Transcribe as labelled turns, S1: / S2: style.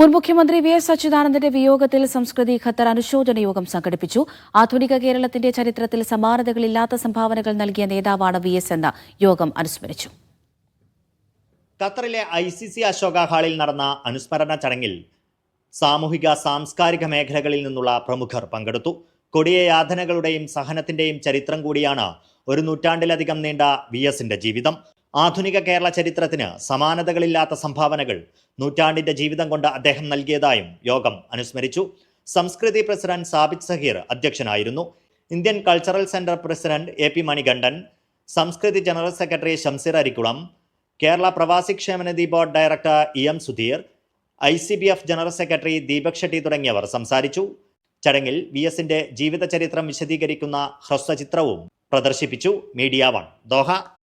S1: മുൻ മുഖ്യമന്ത്രി V S അച്യുതാനന്ദന്റെ വിയോഗത്തിൽ സംസ്കൃതി ഖത്തർ അനുശോചന യോഗം സംഘടിപ്പിച്ചു. ആധുനിക കേരളത്തിന്റെ ചരിത്രത്തിൽ സമാനതകളില്ലാത്ത സംഭാവനകൾ നൽകിയ നേതാവാണ് വി എസ് എന്ന് യോഗം അനുസ്മരിച്ചു.
S2: ഖത്തറിലെ ഐ സി സി അശോക ഹാളിൽ നടന്ന അനുസ്മരണ ചടങ്ങിൽ സാമൂഹിക സാംസ്കാരിക മേഖലകളിൽ നിന്നുള്ള പ്രമുഖർ പങ്കെടുത്തു. കൊടിയ യാതനകളുടെയും സഹനത്തിന്റെയും ചരിത്രം കൂടിയാണ് ഒരു നൂറ്റാണ്ടിലധികം നീണ്ട വി എസിന്റെ ജീവിതം. ആധുനിക കേരള ചരിത്രത്തിന് സമാനതകളില്ലാത്ത സംഭാവനകൾ നൂറ്റാണ്ടിന്റെ ജീവിതം കൊണ്ട് അദ്ദേഹം നൽകിയതായും യോഗം അനുസ്മരിച്ചു. സംസ്കൃതി പ്രസിഡന്റ് സാബിത് സഹീർ അധ്യക്ഷനായിരുന്നു. Indian cultural centre president A P Manikandan Samskriti general secretary Shamseer Arikkulam Kerala Pravasi Kshemanidhi board director E M Sudheer I C B F general secretary Deepak Shetty തുടങ്ങിയവർ സംസാരിച്ചു. ചടങ്ങിൽ വി എസിന്റെ ജീവിതചരിത്രം വിശദീകരിക്കുന്ന ഹ്രസ്വചിത്രവും പ്രദർശിപ്പിച്ചു. Media one Doha.